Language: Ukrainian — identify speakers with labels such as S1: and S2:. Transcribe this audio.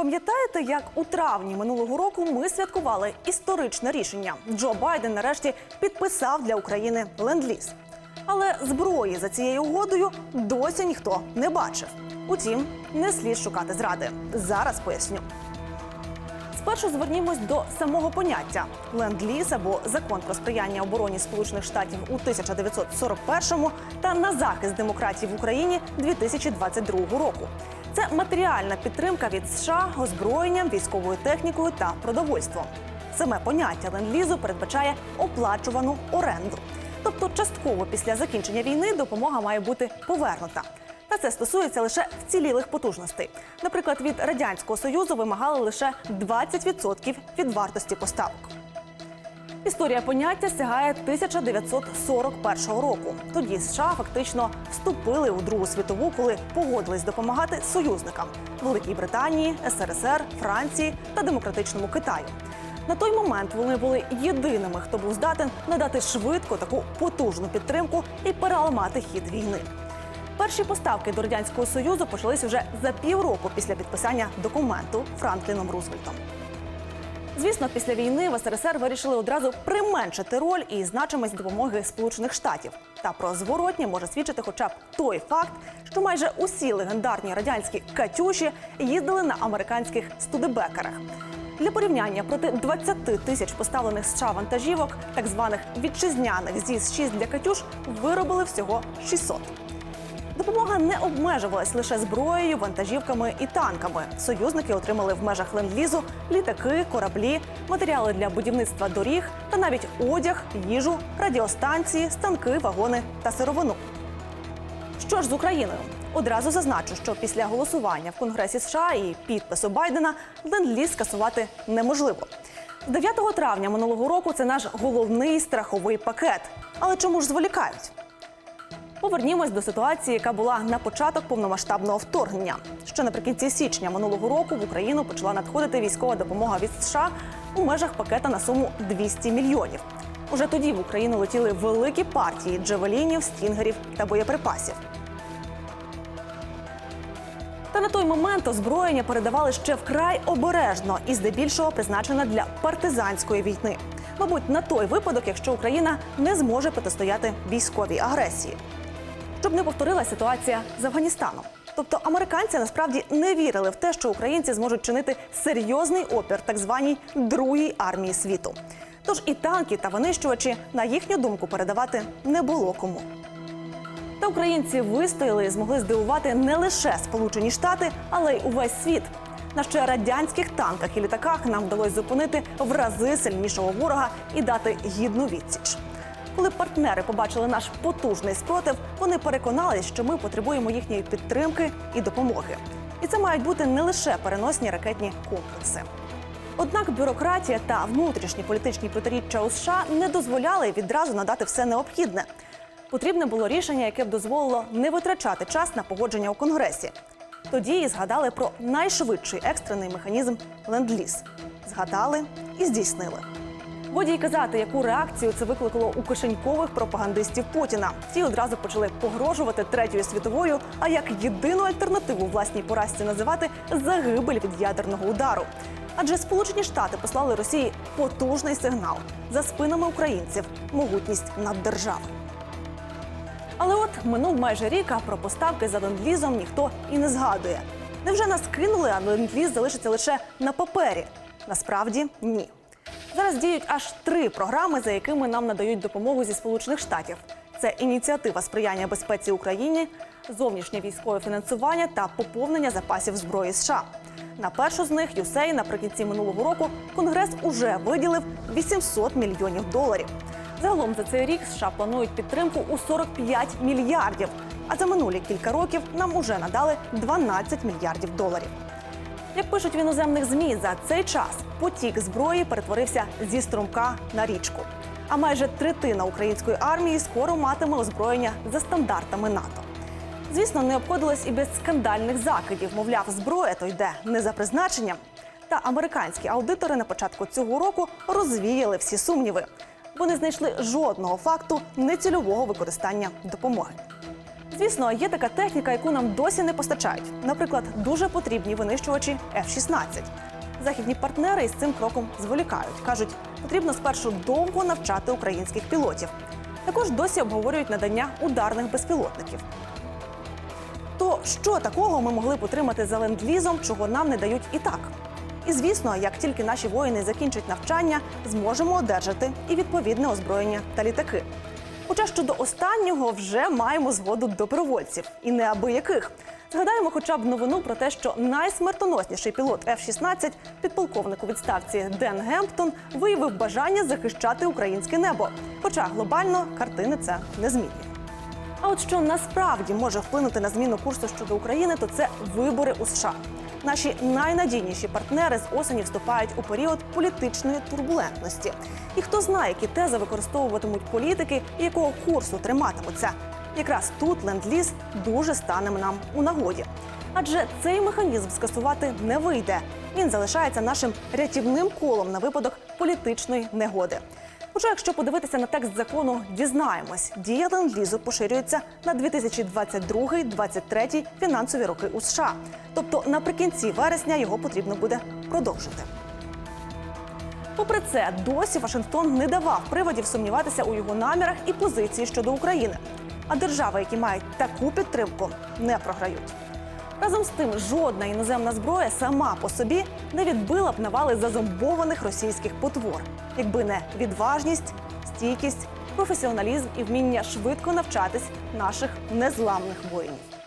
S1: Пам'ятаєте, як у травні минулого року ми святкували історичне рішення? Джо Байден нарешті підписав для України ленд-ліз. Але зброї за цією угодою досі ніхто не бачив. Утім, не слід шукати зради. Зараз поясню. Спершу звернімось до самого поняття ленд-ліз або закон про сприяння обороні Сполучених Штатів у 1941-му та на захист демократії в Україні 2022 року. Це матеріальна підтримка від США озброєнням, військовою технікою та продовольством. Саме поняття ленд-лізу передбачає оплачувану оренду. Тобто, частково після закінчення війни допомога має бути повернута. Та це стосується лише вцілілих потужностей. Наприклад, від радянського союзу вимагали лише 20% від вартості поставок. Історія поняття сягає 1941 року. Тоді США фактично вступили у Другу світову, коли погодились допомагати союзникам Великій Британії, СРСР, Франції та демократичному Китаю. На той момент вони були єдиними, хто був здатен надати швидко таку потужну підтримку і переламати хід війни. Перші поставки до радянського союзу почались вже за півроку після підписання документу Франкліном Рузвельтом. Звісно, після війни в СРСР вирішили одразу применшити роль і значимість допомоги Сполучених Штатів. Та про зворотнє може свідчити хоча б той факт, що майже усі легендарні радянські катюші їздили на американських студебекерах. Для порівняння проти 20 тисяч поставлених США вантажівок, так званих вітчизняних ЗІС-6 для катюш, виробили всього 600. Допомога не обмежувалась лише зброєю, вантажівками і танками. Союзники отримали в межах ленд-лізу літаки, кораблі, матеріали для будівництва доріг та навіть одяг, їжу, радіостанції, станки, вагони та сировину. Що ж з Україною? Одразу зазначу, що після голосування в Конгресі США і підпису Байдена ленд-ліз скасувати неможливо. 9 травня минулого року це наш головний страховий пакет. Але чому ж зволікають? Повернімось до ситуації, яка була на початок повномасштабного вторгнення. Ще наприкінці січня минулого року в Україну почала надходити військова допомога від США у межах пакета на суму 200 мільйонів. Уже тоді в Україну летіли великі партії джевелінів, стінгерів та боєприпасів. Та на той момент озброєння передавали ще вкрай обережно і здебільшого призначено для партизанської війни. Мабуть, на той випадок, якщо Україна не зможе протистояти військовій агресії щоб не повторилася ситуація з Афганістаном. Тобто американці насправді не вірили в те, що українці зможуть чинити серйозний опір так званій другій армії світу. Тож і танки та винищувачі, на їхню думку, передавати не було кому. Та українці вистояли і змогли здивувати не лише Сполучені Штати, але й увесь світ. На ще радянських танках і літаках нам вдалося зупинити в рази сильнішого ворога і дати гідну відсіч. Коли партнери побачили наш потужний спротив, вони переконались, що ми потребуємо їхньої підтримки і допомоги. І це мають бути не лише переносні ракетні комплекси. Однак бюрократія та внутрішні політичні протиріччя у США не дозволяли відразу надати все необхідне. Потрібне було рішення, яке б дозволило не витрачати час на погодження у конгресі. Тоді і згадали про найшвидший екстрений механізм ленд-ліз. Згадали і здійснили. Годі й казати, яку реакцію це викликало у кишенькових пропагандистів Путіна. Ті одразу почали погрожувати третьою світовою, а як єдину альтернативу власній поразці називати загибель від ядерного удару. Адже Сполучені Штати послали Росії потужний сигнал за спинами українців могутність наддержави. Але от минув майже рік, а про поставки за ленд-лізом ніхто і не згадує. Невже нас кинули, а ленд-ліз залишиться лише на папері? Насправді ні. Зараз діють аж три програми, за якими нам надають допомогу зі Сполучених Штатів. Це ініціатива сприяння безпеці Україні, зовнішнє військове фінансування та поповнення запасів зброї США. На першу з них юсей наприкінці минулого року Конгрес уже виділив 800 мільйонів доларів. Загалом за цей рік США планують підтримку у 45 мільярдів. А за минулі кілька років нам уже надали 12 мільярдів доларів. Як пишуть в іноземних змі, за цей час потік зброї перетворився зі струмка на річку. А майже третина української армії скоро матиме озброєння за стандартами НАТО. Звісно, не обходилось і без скандальних закидів. Мовляв, зброя то йде не за призначенням. Та американські аудитори на початку цього року розвіяли всі сумніви. Вони знайшли жодного факту нецільового використання допомоги. Звісно, є така техніка, яку нам досі не постачають. Наприклад, дуже потрібні винищувачі F-16. Західні партнери із цим кроком зволікають. кажуть, потрібно спершу довго навчати українських пілотів. Також досі обговорюють надання ударних безпілотників. То що такого ми могли б отримати за ленд-лізом, чого нам не дають і так? І звісно, як тільки наші воїни закінчать навчання, зможемо одержати і відповідне озброєння та літаки. Хоча щодо останнього вже маємо згоду добровольців і неабияких. Згадаємо хоча б новину про те, що найсмертоносніший пілот F-16, підполковник у відставці Ден Гемптон, виявив бажання захищати українське небо. Хоча глобально картини це не змінює. А от що насправді може вплинути на зміну курсу щодо України, то це вибори у США. Наші найнадійніші партнери з осені вступають у період політичної турбулентності. І хто знає, які тези використовуватимуть політики і якого курсу триматимуться. Якраз тут ленд-ліз дуже стане нам у нагоді. Адже цей механізм скасувати не вийде. Він залишається нашим рятівним колом на випадок політичної негоди. Хоча, якщо подивитися на текст закону, дізнаємось, дія ленд-лізу поширюється на 2022-2023 фінансові роки у США. Тобто наприкінці вересня його потрібно буде продовжити. Попри це, досі Вашингтон не давав приводів сумніватися у його намірах і позиції щодо України. А держави, які мають таку підтримку, не програють. Разом з тим, жодна іноземна зброя сама по собі не відбила б навали зазомбованих російських потвор, якби не відважність, стійкість, професіоналізм і вміння швидко навчатись наших незламних воїнів.